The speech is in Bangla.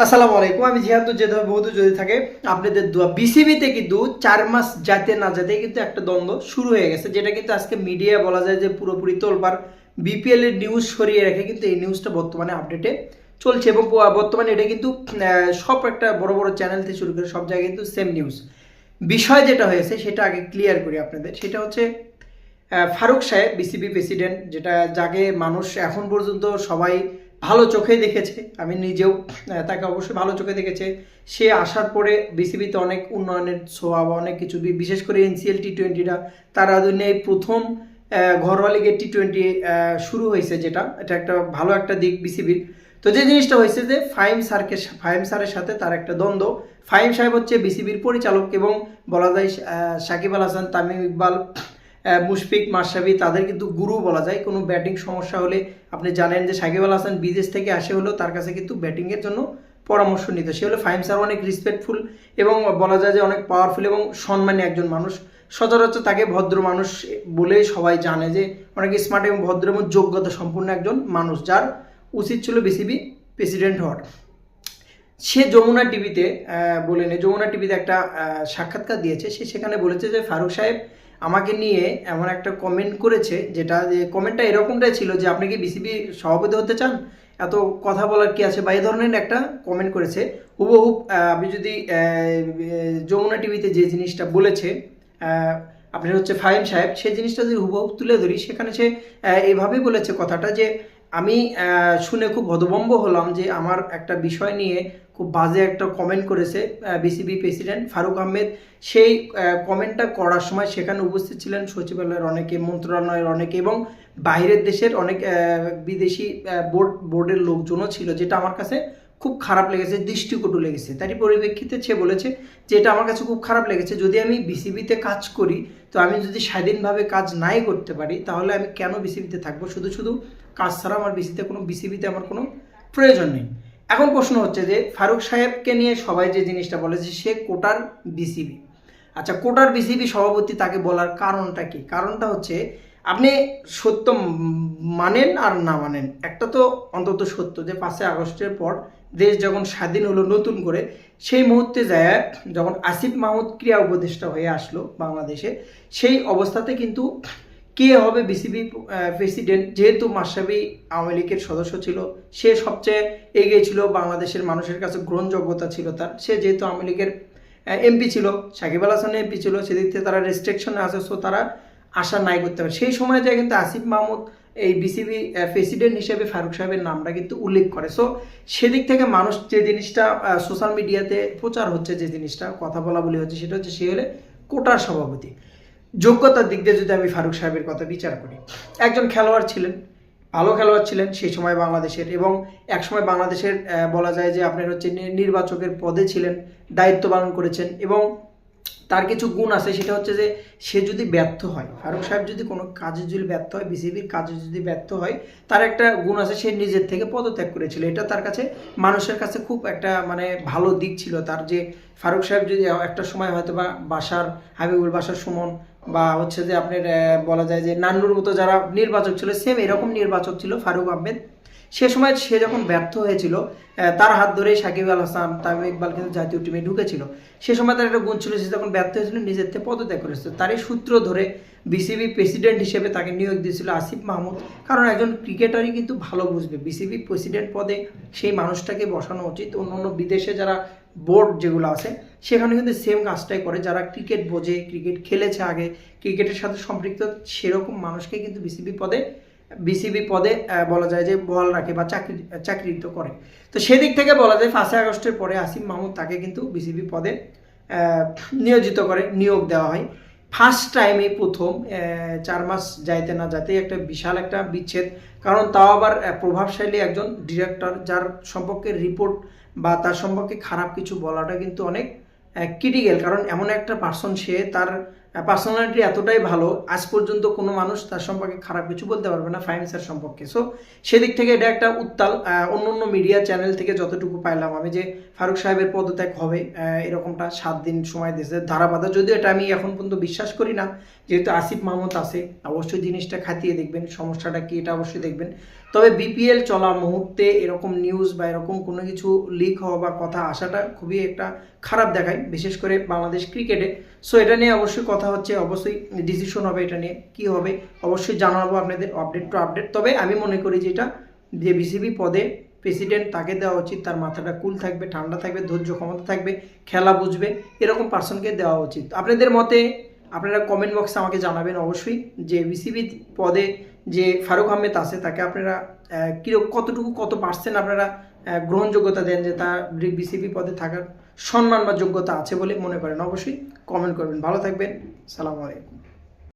আসসালামু আলাইকুম, আমি জিহাদ যেতে বহুত যদি থাকে, আপনাদের দোয়া বিসিবিতে কিন্তু চার মাস যাতে না যেতে কিন্তু একটা দ্বন্দ্ব শুরু হয়ে গেছে, যেটা কিন্তু আজকে মিডিয়া বলা যায় যে পুরোপুরি তোলবার বিপিএল এর নিউজ সরিয়ে রেখে কিন্তু এই নিউজটা বর্তমানে আপডেটে চলছে এবং বর্তমানে এটা কিন্তু সব একটা বড় বড় চ্যানেল থেকে শুরু করে সব জায়গায় কিন্তু সেম নিউজ বিষয় যেটা হয়েছে সেটা আগে ক্লিয়ার করি আপনাদের, সেটা হচ্ছে ফারুক সাহেব বিসিবি প্রেসিডেন্ট যেটা যাকে মানুষ এখন পর্যন্ত সবাই ভালো চোখে দেখেছে। আমি নিজেও তাকে অবশ্যই ভালো চোখে দেখেছে। সে আসার পরে বিসিবিতে অনেক উন্নয়নের ছোঁয়া বা অনেক কিছু বিশেষ করে এনসিএল টি টোয়েন্টিটা তার আধুনে প্রথম ঘরোয়া লিগের টি টোয়েন্টি শুরু হয়েছে যেটা। এটা একটা ভালো একটা দিক বিসিবির। তো যে জিনিসটা হয়েছে যে ফাইম স্যারকে ফাইম স্যারের সাথে তার একটা দ্বন্দ্ব। ফাইম সাহেব হচ্ছে বিসিবির পরিচালক এবং বলা যায় সাকিব আল হাসান, তামিম ইকবাল মুশফিক, মাশরাফি, তাদের কিন্তু গুরু বলা যায়। কোনো ব্যাটিং সমস্যা হলে আপনি জানেন যে সাকিব আল হাসান বিদেশ থেকে আসে হলেও তার কাছে কিন্তু ব্যাটিংয়ের জন্য পরামর্শ নিত। সে হলো ফাইম স্যার, অনেক রেসপেক্টফুল এবং বলা যায় যে অনেক পাওয়ারফুল এবং সম্মানী একজন মানুষ। সচরাচর তাকে ভদ্র মানুষ বলেই সবাই জানে যে অনেক স্মার্ট এবং ভদ্র এবং যোগ্যতা সম্পূর্ণ একজন মানুষ, যার উচিত ছিল বিসিবি প্রেসিডেন্ট হওয়ার। সে যমুনা টিভিতে বলেন যমুনা টিভিতে একটা সাক্ষাৎকার দিয়েছে। সে সেখানে বলেছে যে ফারুক সাহেব আমাকে নিয়ে এমন একটা কমেন্ট করেছে যেটা যে কমেন্টটা এরকমটাই ছিল যে, আপনি কি বিসিবি সভাপতি হতে চান? এত কথা বলার কি আছে? বা এই ধরনের একটা কমেন্ট করেছে। হুবহুব আপনি যদি যমুনা টিভিতে যে জিনিসটা বলেছে আপনি হচ্ছে ফাহিম সাহেব, সেই জিনিসটা যদি হুবহু তুলে ধরি, সেখানে সে এভাবেই বলেছে কথাটা যে আমি শুনে খুব হতভম্ব হলাম যে আমার একটা বিষয় নিয়ে খুব বাজে একটা কমেন্ট করেছে বিসিবি প্রেসিডেন্ট ফারুক আহমেদ। সেই কমেন্টটা করার সময় সেখানে উপস্থিত ছিলেন সচিবালয়ের অনেকে, মন্ত্রণালয়ের অনেকে এবং বাইরের দেশের অনেক বিদেশি বোর্ড বোর্ডের লোকজনও ছিল, যেটা আমার কাছে খুব খারাপ লেগেছে, দৃষ্টিকটু লেগেছে। তারই পরিপ্রেক্ষিতে সে বলেছে যে এটা আমার কাছে খুব খারাপ লেগেছে, যদি আমি বিসিবিতে কাজ করি, তো আমি যদি স্বাধীনভাবে কাজ নাই করতে পারি, তাহলে আমি কেন বিসিবিতে থাকব? শুধু শুধু কাজ ছাড়া আমার বিসিতে কোনো, বিসিবিতে আমার কোনো প্রয়োজন নেই। এখন প্রশ্ন হচ্ছে যে ফারুক সাহেবকে নিয়ে সবাই যে জিনিসটা বলেছে সে কোটার বিসিবি। আচ্ছা কোটার বিসিবি সভাপতি তাকে বলার কারণটা কি? কারণটা হচ্ছে আপনি সত্য মানেন আর না মানেন, একটা তো অন্তত সত্য যে পাঁচই আগস্টের পর দেশ যখন স্বাধীন হলো নতুন করে, সেই মুহূর্তে যায়, যখন আসিফ মাহমুদ ক্রিয়া উপদেষ্টা হয়ে আসলো বাংলাদেশে, সেই অবস্থাতে কিন্তু কে হবে বিসিবি প্রেসিডেন্ট যেহেতু মাসাবি আওয়ামী লীগের সদস্য ছিল, সে সবচেয়ে এগিয়ে ছিল, বাংলাদেশের মানুষের কাছে গ্রহণযোগ্যতা ছিল তার। সে যেহেতু আওয়ামী লীগের এমপি ছিল, সাকিব আল হাসান এমপি ছিল, সেদিক থেকে তারা রেস্ট্রিকশনে আছে সো তারা আশা নাই করতে পারে। সেই সময় যায় কিন্তু আসিফ মাহমুদ এই বিসিবি প্রেসিডেন্ট হিসেবে ফারুক সাহেবের নামটা কিন্তু উল্লেখ করে। সো সেদিক থেকে মানুষ যে জিনিসটা সোশ্যাল মিডিয়াতে প্রচার হচ্ছে, যে জিনিসটা, কথা বলা বলি হচ্ছে, সেটা হচ্ছে সে হলে কোটার সভাপতি। যোগ্যতার দিক দিয়ে যদি আমি ফারুক সাহেবের কথা বিচার করি, একজন খেলোয়াড় ছিলেন, ভালো খেলোয়াড় ছিলেন সেই সময় বাংলাদেশের এবং একসময় বাংলাদেশের বলা যায় যে আপনার হচ্ছে নির্বাচকের পদে ছিলেন, দায়িত্ব পালন করেছেন এবং তার কিছু গুণ আছে, সেটা হচ্ছে যে সে যদি ব্যর্থ হয়, ফারুক সাহেব যদি কোনো কাজে যদি ব্যর্থ হয়, বিসিবির কাজে যদি ব্যর্থ হয়, তার একটা গুণ আছে সে নিজের থেকে পদত্যাগ করেছিল। এটা তার কাছে মানুষের কাছে খুব একটা মানে ভালো দিক ছিল। তার যে ফারুক সাহেব যদি একটা সময় হয়তো বা বাসার, হাবিবুল বাসার সুমন বা হচ্ছে যে আপনার বলা যায় যে নান্নুর মতো যারা নির্বাচক ছিল সেম এরকম নির্বাচক ছিল ফারুক আহমেদ। সে সময় সে যখন ব্যর্থ হয়েছিল তার হাত ধরেই সাকিব আল হাসান, তামিম ইকবাল কিন্তু জাতীয় টিমে ঢুকেছিল। সে সময় তার একটা গুণ ছিল, সে যখন ব্যর্থ হয়েছিল, নিজের থেকে পদত্যাগ করেছিল। তারই সূত্র ধরে বিসিবি প্রেসিডেন্ট হিসেবে তাকে নিয়োগ দিয়েছিল আসিফ মাহমুদ। কারণ একজন ক্রিকেটারই কিন্তু ভালো বুঝবে। বিসিবি প্রেসিডেন্ট পদে সেই মানুষটাকে বসানো উচিত। অন্য অন্য বিদেশে যারা বোর্ড যেগুলো আছে সেখানে কিন্তু সেম কাজটাই করে। যারা ক্রিকেট বোঝে ক্রিকেট খেলেছে আগে ক্রিকেটের সাথে সম্পৃক্ত সেরকম মানুষকে কিন্তু বিসিবি পদে বিসিবি পদে বলা যায় যে বল রাখে বা চাকরি চাকরিত করে। তো সেদিক থেকে বলা যায় পাঁচই আগস্টের পরে আসিম মাহমুদ তাকে কিন্তু বিসিবি পদে নিয়োজিত করে, নিয়োগ দেওয়া হয়। ফার্স্ট টাইমে প্রথম চার মাস যাইতে না যাতে একটা বিশাল একটা বিচ্ছেদ। কারণ তাও আবার প্রভাবশালী একজন ডিরেক্টর যার সম্পর্কে রিপোর্ট বা তার সম্পর্কে খারাপ কিছু বলাটা কিন্তু অনেক ক্রিটিক্যাল কারণ এমন একটা পার্সন সে তার পার্সোনালিটি এতটাই ভালো, আজ পর্যন্ত কোনো মানুষ তার সম্পর্কে খারাপ কিছু বলতে পারবে না ফাইন্যান্সের সম্পর্কে। সো সেদিক থেকে এটা একটা উত্তাল অন্য অন্য মিডিয়া চ্যানেল থেকে যতটুকু পাইলাম আমি যে ফারুক সাহেবের পদত্যাগ হবে এরকমটা সাত দিন সময় দিয়েছে। ধারাবাধা যদিও এটা আমি এখন পর্যন্ত বিশ্বাস করি না, যেহেতু আসিফ মাহমুদ আছে, অবশ্যই জিনিসটা খাতিয়ে দেখবেন, সমস্যাটা কি এটা অবশ্যই দেখবেন। তবে বিপিএল চলা মুহূর্তে এরকম নিউজ বা এরকম কোনো কিছু লিক হওয়া বা কথা আসাটা খুবই একটা খারাপ দেখায়, বিশেষ করে বাংলাদেশ ক্রিকেটে সো এটা নিয়ে অবশ্যই কথা হচ্ছে অবশ্যই ডিসিশন হবে এটা নিয়ে। কি হবে? অবশ্যই জানাব আপনাদের আপডেট টু আপডেট তবে আমি মনে করি যে এটা যে বিসিবি পদে প্রেসিডেন্ট তাকে দেওয়া উচিত, তার মাথাটা কুল থাকবে, ঠান্ডা থাকবে, ধৈর্য ক্ষমতা থাকবে, খেলা বুঝবে, এরকম পার্সনকে দেওয়া উচিত। আপনাদের মতে, আপনারা কমেন্ট বক্সে আমাকে জানাবেন অবশ্যই যে বিসিবি পদে যে ফারুক আহমেদ আছে, তাকে আপনারা কীরকম, কতটুকু, কত পার্সেন্ট আপনারা গ্রহণযোগ্যতা দেন যে তার বিসিবি পদে থাকার সম্মান বা যোগ্যতা আছে বলে মনে করেন অবশ্যই। কমেন্ট করবেন। ভালো থাকবেন। সালাম আলাইকুম।